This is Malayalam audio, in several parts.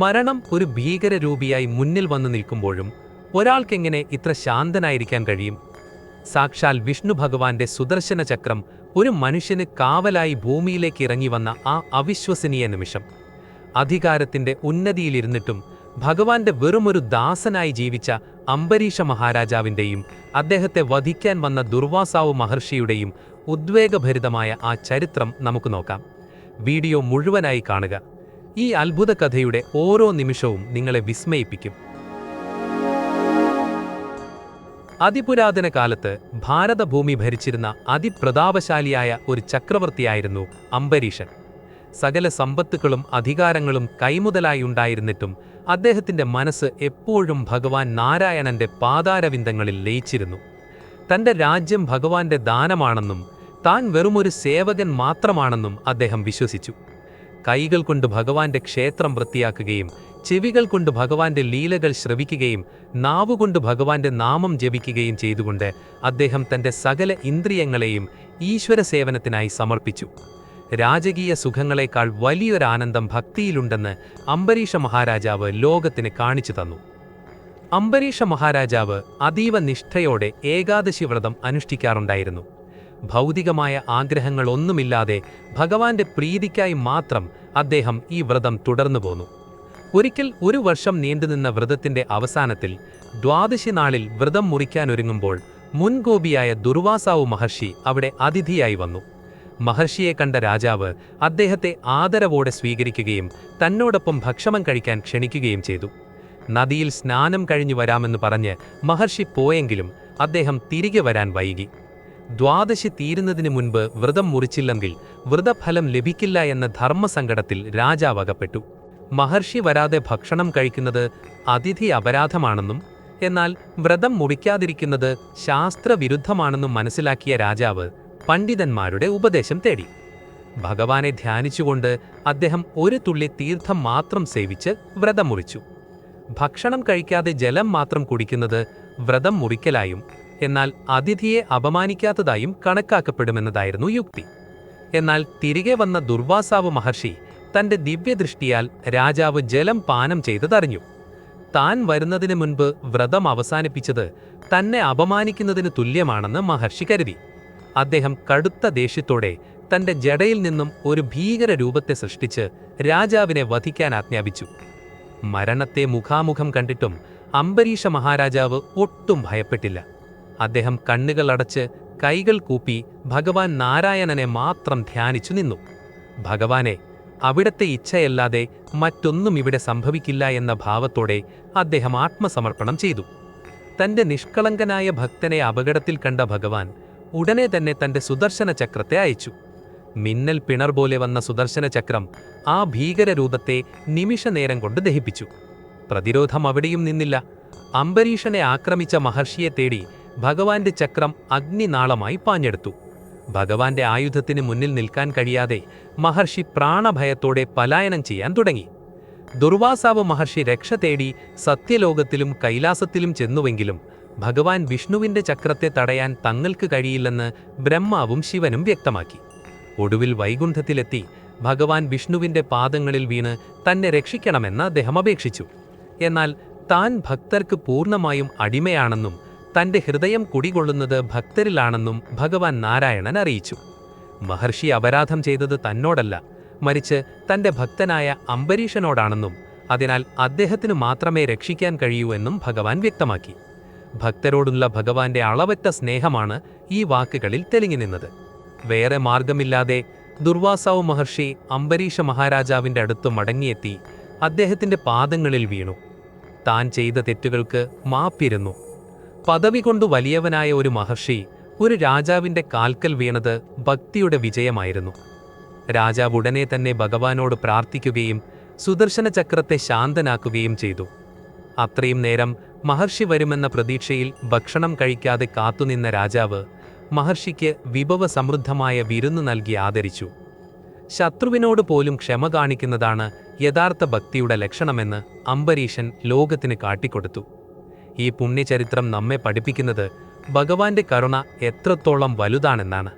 മരണം ഒരു ഭീകരരൂപിയായി മുന്നിൽ വന്നു നിൽക്കുമ്പോഴും ഒരാൾക്കെങ്ങനെ ഇത്ര ശാന്തനായിരിക്കാൻ കഴിയും? സാക്ഷാൽ വിഷ്ണു ഭഗവാന്റെ സുദർശന ചക്രം ഒരു മനുഷ്യന് കാവലായി ഭൂമിയിലേക്ക് ഇറങ്ങി വന്ന ആ അവിശ്വസനീയ നിമിഷം. അധികാരത്തിന്റെ ഉന്നതിയിലിരുന്നിട്ടും ഭഗവാന്റെ വെറുമൊരു ദാസനായി ജീവിച്ച അംബരീഷ മഹാരാജാവിന്റെയും അദ്ദേഹത്തെ വധിക്കാൻ വന്ന ദുർവാസാവ് മഹർഷിയുടെയും ഉദ്വേഗഭരിതമായ ആ ചരിത്രം നമുക്ക് നോക്കാം. വീഡിയോ മുഴുവനായി കാണുക. ഈ അത്ഭുത കഥയുടെ ഓരോ നിമിഷവും നിങ്ങളെ വിസ്മയിപ്പിക്കും. അതിപുരാതന കാലത്ത് ഭാരതഭൂമി ഭരിച്ചിരുന്ന അതിപ്രതാപശാലിയായ ഒരു ചക്രവർത്തിയായിരുന്നു അംബരീഷൻ. സകല സമ്പത്തുക്കളും അധികാരങ്ങളും കൈമുതലായി ഉണ്ടായിരുന്നിട്ടും അദ്ദേഹത്തിന്റെ മനസ്സ് എപ്പോഴും ഭഗവാൻ നാരായണന്റെ പാതാരവിന്ദങ്ങളിൽ ലയിച്ചിരുന്നു. തന്റെ രാജ്യം ഭഗവാന്റെ ദാനമാണെന്നും താൻ വെറുമൊരു സേവകൻ മാത്രമാണെന്നും അദ്ദേഹം വിശ്വസിച്ചു. കൈകൾ കൊണ്ട് ഭഗവാന്റെ ക്ഷേത്രം വൃത്തിയാക്കുകയും ചെവികൾ കൊണ്ട് ഭഗവാന്റെ ലീലകൾ ശ്രവിക്കുകയും നാവുകൊണ്ട് ഭഗവാന്റെ നാമം ജപിക്കുകയും ചെയ്തുകൊണ്ട് അദ്ദേഹം തന്റെ സകല ഇന്ദ്രിയങ്ങളെയും ഈശ്വര സേവനത്തിനായി സമർപ്പിച്ചു. രാജകീയ സുഖങ്ങളെക്കാൾ വലിയൊരാനന്ദം ഭക്തിയിലുണ്ടെന്ന് അംബരീഷ മഹാരാജാവ് ലോകത്തിന് കാണിച്ചു തന്നു. അംബരീഷ മഹാരാജാവ് അതീവ നിഷ്ഠയോടെ ഏകാദശി വ്രതം അനുഷ്ഠിക്കാറുണ്ടായിരുന്നു. ഭൗതികമായ ആഗ്രഹങ്ങളൊന്നുമില്ലാതെ ഭഗവാന്റെ പ്രീതിക്കായി മാത്രം അദ്ദേഹം ഈ വ്രതം തുടർന്നു പോന്നു. ഒരിക്കൽ ഒരു വർഷം നീണ്ടുനിന്ന വ്രതത്തിന്റെ അവസാനത്തിൽ ദ്വാദശി നാളിൽ വ്രതം മുറിക്കാനൊരുങ്ങുമ്പോൾ മുൻഗോപിയായ ദുർവാസാവു മഹർഷി അവിടെ അതിഥിയായി വന്നു. മഹർഷിയെ കണ്ട രാജാവ് അദ്ദേഹത്തെ ആദരവോടെ സ്വീകരിക്കുകയും തന്നോടൊപ്പം ഭക്ഷണം കഴിക്കാൻ ക്ഷണിക്കുകയും ചെയ്തു. നദിയിൽ സ്നാനം കഴിഞ്ഞു വരാമെന്ന് പറഞ്ഞ് മഹർഷി പോയെങ്കിലും അദ്ദേഹം തിരികെ വരാൻ വൈകി. ദ്വാദശി തീരുന്നതിന് മുൻപ് വ്രതം മുറിച്ചില്ലെങ്കിൽ വ്രതഫലം ലഭിക്കില്ല എന്ന ധർമ്മസങ്കടത്തിൽ രാജാവ് അകപ്പെട്ടു മഹർഷി വരാതെ ഭക്ഷണം കഴിക്കുന്നത് അതിഥി അപരാധമാണെന്നും എന്നാൽ വ്രതം മുറിക്കാതിരിക്കുന്നത് ശാസ്ത്രവിരുദ്ധമാണെന്നും മനസ്സിലാക്കിയ രാജാവ് പണ്ഡിതന്മാരുടെ ഉപദേശം തേടി. ഭഗവാനെ ധ്യാനിച്ചുകൊണ്ട് അദ്ദേഹം ഒരു തുള്ളി തീർത്ഥം മാത്രം സേവിച്ച് വ്രതം മുറിച്ചു. ഭക്ഷണം കഴിക്കാതെ ജലം മാത്രം കുടിക്കുന്നത് വ്രതം മുറിക്കലായും എന്നാൽ അതിഥിയെ അപമാനിക്കാത്തതായും കണക്കാക്കപ്പെടുമെന്നതായിരുന്നു യുക്തി. എന്നാൽ തിരികെ വന്ന ദുർവാസാവ് മഹർഷി തന്റെ ദിവ്യദൃഷ്ടിയാൽ രാജാവ് ജലം പാനം ചെയ്തതറിഞ്ഞു. താൻ വരുന്നതിന് മുൻപ് വ്രതം അവസാനിപ്പിച്ചത് തന്നെ അപമാനിക്കുന്നതിന് തുല്യമാണെന്ന് മഹർഷി കരുതി. അദ്ദേഹം കടുത്ത ദേഷ്യത്തോടെ തന്റെ ജടയിൽ നിന്നും ഒരു ഭീകര രൂപത്തെ സൃഷ്ടിച്ച് രാജാവിനെ വധിക്കാൻ ആജ്ഞാപിച്ചു. മരണത്തെ മുഖാമുഖം കണ്ടിട്ടും അംബരീഷ മഹാരാജാവ് ഒട്ടും ഭയപ്പെട്ടില്ല. അദ്ദേഹം കണ്ണുകൾ അടച്ച് കൈകൾ കൂപ്പി ഭഗവാൻ നാരായണനെ മാത്രം ധ്യാനിച്ചു നിന്നു. ഭഗവാനെ അവിടത്തെ ഇച്ഛയല്ലാതെ മറ്റൊന്നും ഇവിടെ സംഭവിക്കില്ല എന്ന ഭാവത്തോടെ അദ്ദേഹം ആത്മസമർപ്പണം ചെയ്തു. തന്റെ നിഷ്കളങ്കനായ ഭക്തനെ അപകടത്തിൽ കണ്ട ഭഗവാൻ ഉടനെ തന്നെ തന്റെ സുദർശന ചക്രത്തെ അയച്ചു. മിന്നൽ പിണർ പോലെ വന്ന സുദർശന ചക്രം ആ ഭീകരരൂപത്തെ നിമിഷനേരം കൊണ്ട് ദഹിപ്പിച്ചു. പ്രതിരോധം അവിടെയും നിന്നില്ല. അംബരീഷനെ ആക്രമിച്ച മഹർഷിയെ തേടി ഭഗവാന്റെ ചക്രം അഗ്നിനാളമായി പാഞ്ഞെടുത്തു. ഭഗവാന്റെ ആയുധത്തിന് മുന്നിൽ നിൽക്കാൻ കഴിയാതെ മഹർഷി പ്രാണഭയത്തോടെ പലായനം ചെയ്യാൻ തുടങ്ങി. ദുർവാസാവ് മഹർഷി രക്ഷ തേടി സത്യലോകത്തിലും കൈലാസത്തിലും ചെന്നുവെങ്കിലും ഭഗവാൻ വിഷ്ണുവിന്റെ ചക്രത്തെ തടയാൻ തങ്ങൾക്ക് കഴിയില്ലെന്ന് ബ്രഹ്മാവും ശിവനും വ്യക്തമാക്കി. ഒടുവിൽ വൈകുണ്ഠത്തിലെത്തി ഭഗവാൻ വിഷ്ണുവിന്റെ പാദങ്ങളിൽ വീണ് തന്നെ രക്ഷിക്കണമെന്ന് അദ്ദേഹം അപേക്ഷിച്ചു. എന്നാൽ താൻ ഭക്തർക്ക് പൂർണമായും അടിമയാണെന്നും തന്റെ ഹൃദയം കുടികൊള്ളുന്നത് ഭക്തരിലാണെന്നും ഭഗവാൻ നാരായണൻ അറിയിച്ചു. മഹർഷി അപരാധം ചെയ്തത് തന്നോടല്ല മറിച്ച് തന്റെ ഭക്തനായ അംബരീഷനോടാണെന്നും അതിനാൽ അദ്ദേഹത്തിനു മാത്രമേ രക്ഷിക്കാൻ കഴിയൂ എന്നും ഭഗവാൻ വ്യക്തമാക്കി. ഭക്തരോടുള്ള ഭഗവാന്റെ അളവറ്റ സ്നേഹമാണ് ഈ വാക്കുകളിൽ തെളിഞ്ഞു നിന്നത്. വേറെ മാർഗമില്ലാതെ ദുർവാസാവ് മഹർഷി അംബരീഷ മഹാരാജാവിന്റെ അടുത്ത് മടങ്ങിയെത്തി അദ്ദേഹത്തിന്റെ പാദങ്ങളിൽ വീണു. താൻ ചെയ്ത തെറ്റുകൾക്ക് മാപ്പിരുന്നു. പദവി കൊണ്ട് വലിയവനായ ഒരു മഹർഷി ഒരു രാജാവിന്റെ കാൽക്കൽ വീണത് ഭക്തിയുടെ വിജയമായിരുന്നു. രാജാവ് ഉടനെ തന്നെ ഭഗവാനോട് പ്രാർത്ഥിക്കുകയും സുദർശന ചക്രത്തെ ശാന്തനാക്കുകയും ചെയ്തു. അത്രയും നേരം മഹർഷി വരുമെന്ന പ്രതീക്ഷയിൽ ഭക്ഷണം കഴിക്കാതെ കാത്തുനിന്ന രാജാവ് മഹർഷിക്ക് വിഭവ സമൃദ്ധമായ വിരുന്ന് നൽകി ആദരിച്ചു. ശത്രുവിനോട് പോലും ക്ഷമ കാണിക്കുന്നതാണ് യഥാർത്ഥ ഭക്തിയുടെ ലക്ഷണമെന്ന് അംബരീഷൻ ലോകത്തിന് കാട്ടിക്കൊടുത്തു. ഈ പുണ്യചരിത്രം നമ്മെ പഠിപ്പിക്കുന്നത് ഭഗവാന്റെ കരുണ എത്രത്തോളം വലുതാണെന്നാണ്.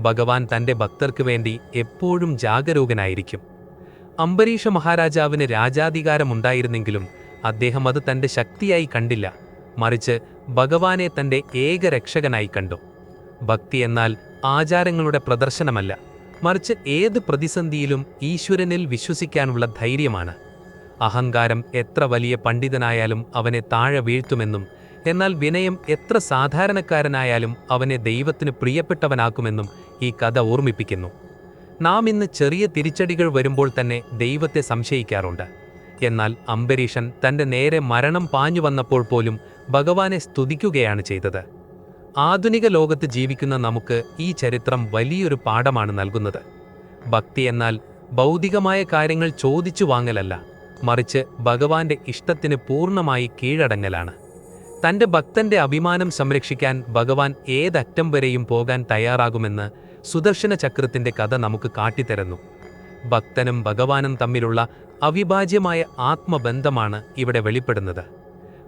ഭഗവാൻ തന്റെ ഭക്തർക്ക് വേണ്ടി എപ്പോഴും ജാഗരൂകനായിരിക്കും. അംബരീഷ മഹാരാജാവിന് രാജാധികാരമുണ്ടായിരുന്നെങ്കിലും അദ്ദേഹം അത് തന്റെ ശക്തിയായി കണ്ടില്ല. മറിച്ച് ഭഗവാനെ തന്റെ ഏക രക്ഷകനായി കണ്ടു. ഭക്തി എന്നാൽ ആചാരങ്ങളുടെ പ്രദർശനമല്ല. മറിച്ച് ഏത് പ്രതിസന്ധിയിലും ഈശ്വരനിൽ വിശ്വസിക്കാനുള്ള ധൈര്യമാണ്. അഹങ്കാരം എത്ര വലിയ പണ്ഡിതനായാലും അവനെ താഴെ വീഴ്ത്തുമെന്നും എന്നാൽ വിനയം എത്ര സാധാരണക്കാരനായാലും അവനെ ദൈവത്തിന് പ്രിയപ്പെട്ടവനാക്കുമെന്നും ഈ കഥ ഓർമ്മിപ്പിക്കുന്നു. നാം ഇന്ന് ചെറിയ തിരിച്ചടികൾ വരുമ്പോൾ തന്നെ ദൈവത്തെ സംശയിക്കാറുണ്ട്. എന്നാൽ അംബരീഷൻ തന്റെ നേരെ മരണം പാഞ്ഞു വന്നപ്പോൾ പോലും ഭഗവാനെ സ്തുതിക്കുകയാണ് ചെയ്തത്. ആധുനിക ലോകത്ത് ജീവിക്കുന്ന നമുക്ക് ഈ ചരിത്രം വലിയൊരു പാഠമാണ് നൽകുന്നത്. ഭക്തി എന്നാൽ ഭൗതികമായ കാര്യങ്ങൾ ചോദിച്ചു വാങ്ങലല്ല. മറിച്ച് ഭഗവാന്റെ ഇഷ്ടത്തിന് പൂർണമായി കീഴടങ്ങലാണ്. തന്റെ ഭക്തന്റെ അഭിമാനം സംരക്ഷിക്കാൻ ഭഗവാൻ ഏതറ്റം വരെയും പോകാൻ തയ്യാറാകുമെന്ന് സുദർശന ചക്രത്തിന്റെ കഥ നമുക്ക് കാട്ടിത്തരുന്നു. ഭക്തനും ഭഗവാനും തമ്മിലുള്ള അവിഭാജ്യമായ ആത്മബന്ധമാണ് ഇവിടെ വെളിപ്പെടുന്നത്.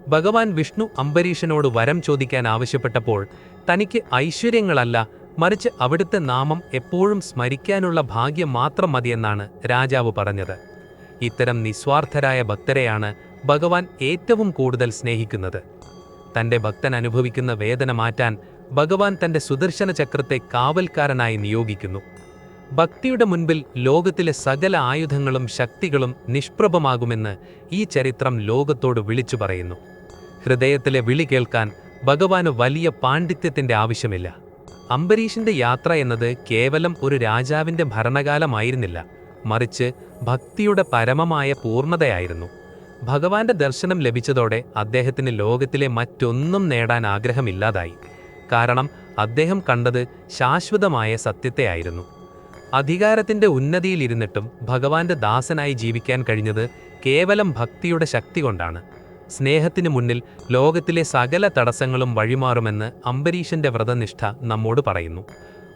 ഭഗവാൻ വിഷ്ണു അംബരീഷനോട് വരം ചോദിക്കാൻ ആവശ്യപ്പെട്ടപ്പോൾ തനിക്ക് ഐശ്വര്യങ്ങളല്ല മറിച്ച് അവിടുത്തെ നാമം എപ്പോഴും സ്മരിക്കാനുള്ള ഭാഗ്യം മാത്രം മതിയെന്നാണ് രാജാവ് പറഞ്ഞത്. ഇത്തരം നിസ്വാർത്ഥരായ ഭക്തരെയാണ് ഭഗവാൻ ഏറ്റവും കൂടുതൽ സ്നേഹിക്കുന്നത്. തന്റെ ഭക്തൻ അനുഭവിക്കുന്ന വേദന മാറ്റാൻ ഭഗവാൻ തന്റെ സുദർശന ചക്രത്തെ കാവൽക്കാരനായി നിയോഗിക്കുന്നു. ഭക്തിയുടെ മുൻപിൽ ലോകത്തിലെ സകല ആയുധങ്ങളും ശക്തികളും നിഷ്പ്രഭമാകുമെന്ന് ഈ ചരിത്രം ലോകത്തോട് വിളിച്ചു പറയുന്നു. ഹൃദയത്തിലെ വിളി കേൾക്കാൻ ഭഗവാന് വലിയ പാണ്ഡിത്യത്തിന്റെ ആവശ്യമില്ല. അംബരീഷിന്റെ യാത്ര എന്നത് കേവലം ഒരു രാജാവിന്റെ ഭരണകാലമായിരുന്നില്ല. മറിച്ച് ഭക്തിയുടെ പരമമായ പൂർണതയായിരുന്നു. ഭഗവാന്റെ ദർശനം ലഭിച്ചതോടെ അദ്ദേഹത്തിന് ലോകത്തിലെ മറ്റൊന്നും നേടാൻ ആഗ്രഹമില്ലാതായി. കാരണം അദ്ദേഹം കണ്ടത് ശാശ്വതമായ സത്യത്തെയായിരുന്നു അധികാരത്തിന്റെ ഉന്നതിയിലിരുന്നിട്ടും ഭഗവാന്റെ ദാസനായി ജീവിക്കാൻ കഴിഞ്ഞത് കേവലം ഭക്തിയുടെ ശക്തി കൊണ്ടാണ്. സ്നേഹത്തിന് മുന്നിൽ ലോകത്തിലെ സകല തടസ്സങ്ങളും വഴിമാറുമെന്ന് അംബരീഷന്റെ വ്രതനിഷ്ഠ നമ്മോട് പറയുന്നു.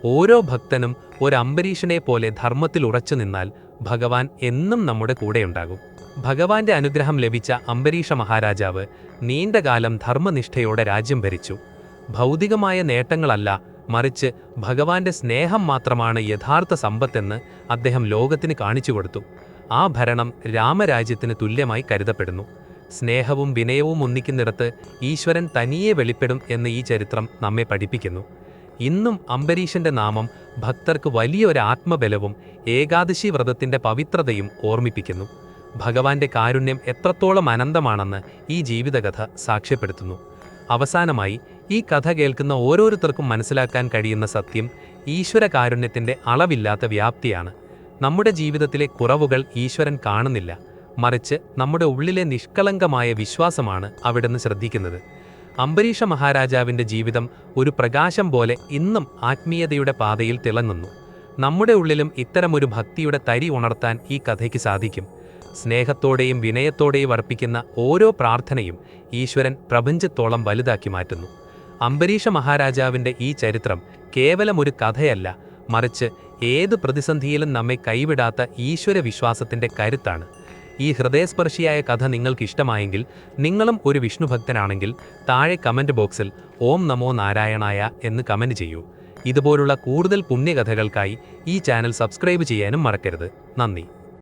ഓരോ ഭക്തനും ഒരു അംബരീഷനെ പോലെ ധർമ്മത്തിൽ ഉറച്ചു നിന്നാൽ ഭഗവാൻ എന്നും നമ്മുടെ കൂടെയുണ്ടാകും. ഭഗവാന്റെ അനുഗ്രഹം ലഭിച്ച അംബരീഷ മഹാരാജാവ് നീണ്ടകാലം ധർമ്മനിഷ്ഠയോടെ രാജ്യം ഭരിച്ചു. ഭൗതികമായ നേട്ടങ്ങളല്ല മറിച്ച് ഭഗവാന്റെ സ്നേഹം മാത്രമാണ് യഥാർത്ഥ സമ്പത്തെന്ന് അദ്ദേഹം ലോകത്തിന് കാണിച്ചു കൊടുത്തു. ആ ഭരണം രാമരാജ്യത്തിന് തുല്യമായി കരുതപ്പെടുന്നു. സ്നേഹവും വിനയവും ഒന്നിക്കുന്നിടത്ത് ഈശ്വരൻ തനിയെ വെളിപ്പെടും എന്ന് ഈ ചരിത്രം നമ്മെ പഠിപ്പിക്കുന്നു. ഇന്നും അംബരീഷന്റെ നാമം ഭക്തർക്ക് വലിയൊരു ആത്മബലവും ഏകാദശി വ്രതത്തിന്റെ പവിത്രതയും ഓർമ്മിപ്പിക്കുന്നു. ഭഗവാന്റെ കാരുണ്യം എത്രത്തോളം അനന്തമാണെന്ന് ഈ ജീവിതകഥ സാക്ഷ്യപ്പെടുത്തുന്നു. അവസാനമായി ഈ കഥ കേൾക്കുന്ന ഓരോരുത്തർക്കും മനസ്സിലാക്കാൻ കഴിയുന്ന സത്യം ഈശ്വര കാരുണ്യത്തിന്റെ അളവില്ലാത്ത വ്യാപ്തിയാണ്. നമ്മുടെ ജീവിതത്തിലെ കുറവുകൾ ഈശ്വരൻ കാണുന്നില്ല. മറിച്ച് നമ്മുടെ ഉള്ളിലെ നിഷ്കളങ്കമായ വിശ്വാസമാണ് അവിടുന്ന് ശ്രദ്ധിക്കുന്നത്. അംബരീഷ മഹാരാജാവിന്റെ ജീവിതം ഒരു പ്രകാശം പോലെ ഇന്നും ആത്മീയതയുടെ പാതയിൽ തിളങ്ങുന്നു. നമ്മുടെ ഉള്ളിലും ഇത്തരമൊരു ഭക്തിയുടെ തരി ഉണർത്താൻ ഈ കഥയ്ക്ക് സാധിക്കും. സ്നേഹത്തോടെയും വിനയത്തോടെയും അർപ്പിക്കുന്ന ഓരോ പ്രാർത്ഥനയും ഈശ്വരൻ പ്രപഞ്ചത്തോളം വലുതാക്കി മാറ്റുന്നു. അംബരീഷ മഹാരാജാവിന്റെ ഈ ചരിത്രം കേവലം ഒരു കഥയല്ല മറിച്ച് ഏത് പ്രതിസന്ധിയിലും നമ്മെ കൈവിടാത്ത ഈശ്വര വിശ്വാസത്തിന്റെ കരുത്താണ്. ഈ ഹൃദയസ്പർശിയായ കഥ നിങ്ങൾക്ക് ഇഷ്ടമായെങ്കിൽ നിങ്ങളും ഒരു വിഷ്ണുഭക്തനാണെങ്കിൽ താഴെ കമന്റ് ബോക്സിൽ ഓം നമോ നാരായണായ എന്ന് കമന്റ് ചെയ്യൂ. ഇതുപോലുള്ള കൂടുതൽ പുണ്യകഥകൾക്കായി ഈ ചാനൽ സബ്സ്ക്രൈബ് ചെയ്യാനും മറക്കരുത്. നന്ദി.